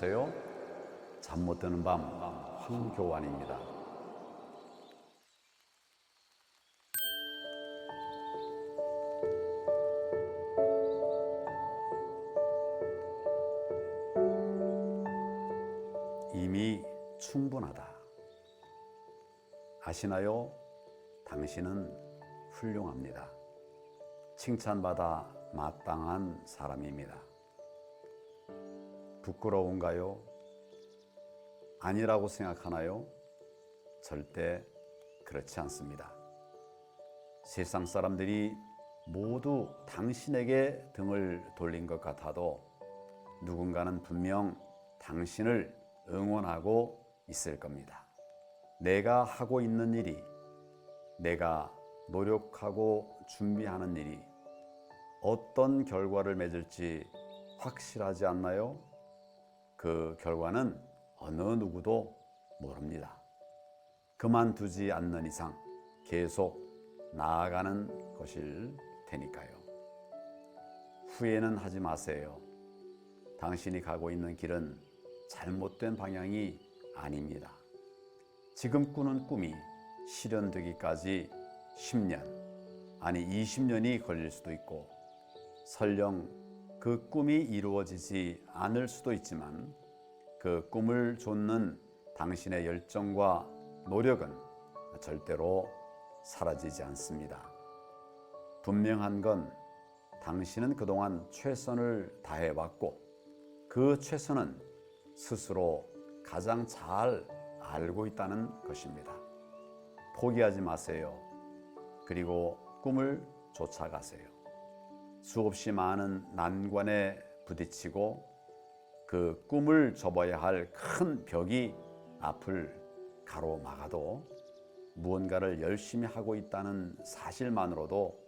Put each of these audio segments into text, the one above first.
안녕하세요. 잠 못 드는 밤 황교안입니다. 이미 충분하다. 아시나요? 당신은 훌륭합니다. 칭찬받아 마땅한 사람입니다. 부끄러운가요? 아니라고 생각하나요? 절대 그렇지 않습니다. 세상 사람들이 모두 당신에게 등을 돌린 것 같아도 누군가는 분명 당신을 응원하고 있을 겁니다. 내가 하고 있는 일이, 내가 노력하고 준비하는 일이 어떤 결과를 맺을지 확실하지 않나요? 그 결과는 어느 누구도 모릅니다. 그만두지 않는 이상 계속 나아가는 것일 테니까요. 후회는 하지 마세요. 당신이 가고 있는 길은 잘못된 방향이 아닙니다. 지금 꾸는 꿈이 실현되기까지 10년, 아니 20년이 걸릴 수도 있고, 설령 그 꿈이 이루어지지 않을 수도 있지만, 그 꿈을 좇는 당신의 열정과 노력은 절대로 사라지지 않습니다. 분명한 건 당신은 그동안 최선을 다해왔고, 그 최선은 스스로 가장 잘 알고 있다는 것입니다. 포기하지 마세요. 그리고 꿈을 쫓아가세요. 수없이 많은 난관에 부딪히고 그 꿈을 접어야 할 큰 벽이 앞을 가로막아도 무언가를 열심히 하고 있다는 사실만으로도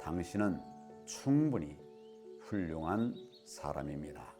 당신은 충분히 훌륭한 사람입니다.